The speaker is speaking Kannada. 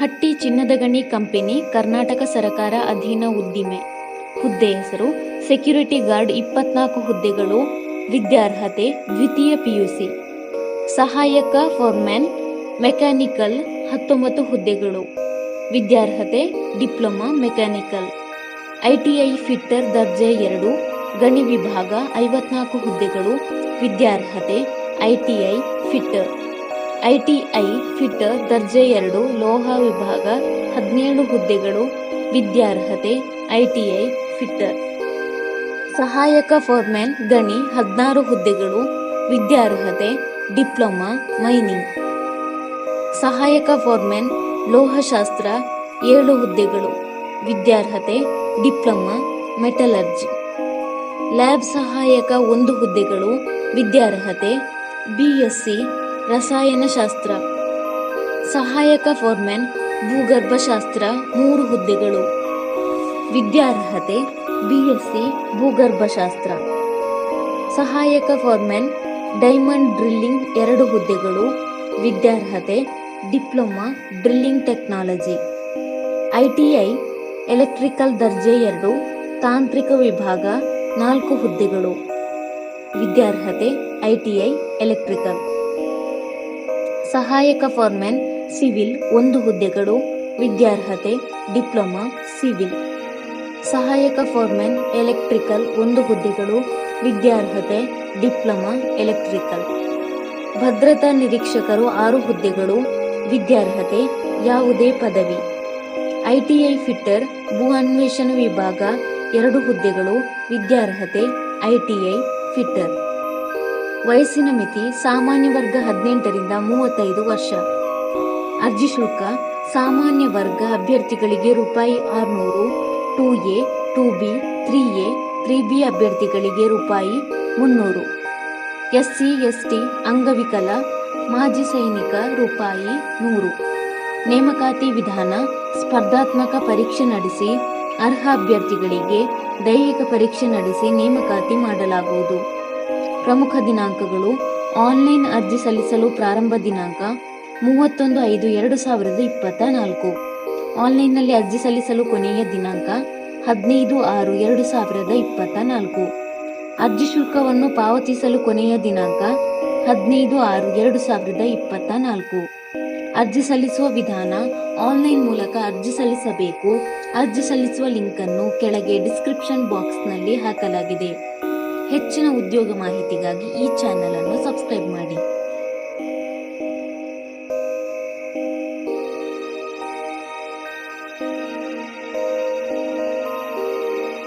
ಹಟ್ಟಿ ಚಿನ್ನದ ಗಣಿ ಕಂಪನಿ ಕರ್ನಾಟಕ ಸರಕಾರ ಅಧೀನ ಉದ್ದಿಮೆ. ಹುದ್ದೆ ಹೆಸರು ಸೆಕ್ಯೂರಿಟಿ ಗಾರ್ಡ್ ಇಪ್ಪತ್ನಾಲ್ಕು ಹುದ್ದೆಗಳು, ವಿದ್ಯಾರ್ಹತೆ, ದ್ವಿತೀಯ ಪಿಯುಸಿ. ಸಹಾಯಕ ಫೋರ್ಮ್ಯಾನ್, ಮೆಕ್ಯಾನಿಕಲ್ ಹತ್ತೊಂಬತ್ತು ಹುದ್ದೆಗಳು. ವಿದ್ಯಾರ್ಹತೆ, ಡಿಪ್ಲೊಮಾ ಮೆಕ್ಯಾನಿಕಲ್. ಐಟಿಐ ಫಿಟ್ಟರ್ ದರ್ಜೆ ಎರಡು, ಗಣಿ ವಿಭಾಗ ಐವತ್ನಾಲ್ಕು ಹುದ್ದೆಗಳು, ವಿದ್ಯಾರ್ಹತೆ, ಐಟಿಐ ಫಿಟ್ಟರ್. ಐಟಿಐ ಫಿಟ್ ದರ್ಜೆ ಎರಡು ಲೋಹ ವಿಭಾಗ ಹದಿನೇಳು ಹುದ್ದೆಗಳು, ವಿದ್ಯಾರ್ಹತೆ, ಐಟಿಐ ಫಿಟ್ಟರ್ ಸಹಾಯಕ ಫೋರ್ಮ್ಯಾನ್ ಗಣಿ ಹದಿನಾರು ಹುದ್ದೆಗಳು, ವಿದ್ಯಾರ್ಹತೆ, ಡಿಪ್ಲೊಮಾ, ಮೈನಿಂಗ್. ಸಹಾಯಕ ಫೋರ್ಮ್ಯಾನ್ ಲೋಹಶಾಸ್ತ್ರ ಏಳು ಹುದ್ದೆಗಳು, ವಿದ್ಯಾರ್ಹತೆ, ಡಿಪ್ಲೊಮಾ, ಮೆಟಲರ್ಜಿ. ಲ್ಯಾಬ್ ಸಹಾಯಕ ಒಂದು ಹುದ್ದೆಗಳು, ವಿದ್ಯಾರ್ಹತೆ, ಬಿಎಸ್ಸಿ ರಸಾಯನಶಾಸ್ತ್ರ. ಸಹಾಯಕ ಫೋರ್ಮ್ಯಾನ್ ಭೂಗರ್ಭಶಾಸ್ತ್ರ, ಮೂರು ಹುದ್ದೆಗಳು. ವಿದ್ಯಾರ್ಹತೆ, ಬಿಎಸ್ಸಿ, ಭೂಗರ್ಭಶಾಸ್ತ್ರ. ಸಹಾಯಕ ಫೋರ್ಮ್ಯಾನ್ ಡೈಮಂಡ್ ಡ್ರಿಲ್ಲಿಂಗ್ ಎರಡು ಹುದ್ದೆಗಳು. ವಿದ್ಯಾರ್ಹತೆ, diploma, drilling technology. ITI, electrical ದರ್ಜೆ ಎರಡು, ತಾಂತ್ರಿಕ ವಿಭಾಗ ನಾಲ್ಕು ಹುದ್ದೆಗಳು. ವಿದ್ಯಾರ್ಹತೆ, ಐಟಿಐ, ಎಲೆಕ್ಟ್ರಿಕಲ್. ಸಹಾಯಕ ಫಾರ್ಮ್ಯಾನ್ ಸಿವಿಲ್, ಒಂದು ಹುದ್ದೆಗಳು, ವಿದ್ಯಾರ್ಹತೆ, ಡಿಪ್ಲೊಮಾ, ಸಿವಿಲ್. ಸಹಾಯಕ ಫಾರ್ಮ್ಯಾನ್ ಎಲೆಕ್ಟ್ರಿಕಲ್, ಒಂದು ಹುದ್ದೆಗಳು, ವಿದ್ಯಾರ್ಹತೆ, ಡಿಪ್ಲೊಮಾ, ಎಲೆಕ್ಟ್ರಿಕಲ್. ಭದ್ರತಾ ನಿರೀಕ್ಷಕರು ಆರು ಹುದ್ದೆಗಳು, ವಿದ್ಯಾರ್ಹತೆ, ಯಾವುದೇ ಪದವಿ. ಐಟಿಐ ಫಿಟ್ಟರ್ ಭೂ ಅನ್ವೇಷಣ ವಿಭಾಗ, ಎರಡು ಹುದ್ದೆಗಳು, ವಿದ್ಯಾರ್ಹತೆ, ಐಟಿಐ ಫಿಟ್ಟರ್. ವಯಸ್ಸಿನ ಮಿತಿ ಸಾಮಾನ್ಯ ವರ್ಗ ಹದಿನೆಂಟರಿಂದ ಮೂವತ್ತೈದು ವರ್ಷ. ಅರ್ಜಿ ಶುಲ್ಕ ಸಾಮಾನ್ಯ ವರ್ಗ ಅಭ್ಯರ್ಥಿಗಳಿಗೆ ರೂಪಾಯಿ ಆರುನೂರು, two A, two B, three A, three B ಅಭ್ಯರ್ಥಿಗಳಿಗೆ ರೂಪಾಯಿ ಮುನ್ನೂರು. ಎಸ್ಸಿ, ಎಸ್ಟಿ, ಅಂಗವಿಕಲ, ಮಾಜಿ ಸೈನಿಕ ರೂಪಾಯಿ ನೂರು. ನೇಮಕಾತಿ ವಿಧಾನ ಸ್ಪರ್ಧಾತ್ಮಕ ಪರೀಕ್ಷೆ ನಡೆಸಿ ಅರ್ಹ ಅಭ್ಯರ್ಥಿಗಳಿಗೆ ದೈಹಿಕ ಪರೀಕ್ಷೆ ನಡೆಸಿ ನೇಮಕಾತಿ ಮಾಡಲಾಗುವುದು. ಪ್ರಮುಖ ದಿನಾಂಕಗಳು ಆನ್ಲೈನ್ ಅರ್ಜಿ ಸಲ್ಲಿಸಲು ಪ್ರಾರಂಭ ದಿನಾಂಕ ಮೂವತ್ತೊಂದು ಐದು ಎರಡು ಸಾವಿರದ ಇಪ್ಪತ್ತ ನಾಲ್ಕು. ಆನ್ಲೈನ್ನಲ್ಲಿ ಅರ್ಜಿ ಸಲ್ಲಿಸಲು ಕೊನೆಯ ದಿನಾಂಕ ಹದಿನೈದು ಆರು ಎರಡು ಸಾವಿರದ ಇಪ್ಪತ್ತ ನಾಲ್ಕು. ಅರ್ಜಿ ಶುಲ್ಕವನ್ನು ಪಾವತಿಸಲು ಕೊನೆಯ ದಿನಾಂಕ ಹದಿನೈದು ಆರು ಎರಡು ಸಾವಿರದ ಇಪ್ಪತ್ತ ನಾಲ್ಕು. ಅರ್ಜಿ ಸಲ್ಲಿಸುವ ವಿಧಾನ ಆನ್ಲೈನ್ ಮೂಲಕ ಅರ್ಜಿ ಸಲ್ಲಿಸಬೇಕು. ಅರ್ಜಿ ಸಲ್ಲಿಸುವ ಲಿಂಕ್ ಅನ್ನು ಕೆಳಗೆ ಡಿಸ್ಕ್ರಿಪ್ಷನ್ ಬಾಕ್ಸ್ನಲ್ಲಿ ಹಾಕಲಾಗಿದೆ. ಹೆಚ್ಚಿನ ಉದ್ಯೋಗ ಮಾಹಿತಿಗಾಗಿ ಈ ಚಾನೆಲ್ ಅನ್ನು ಸಬ್ಸ್ಕ್ರೈಬ್ ಮಾಡಿ.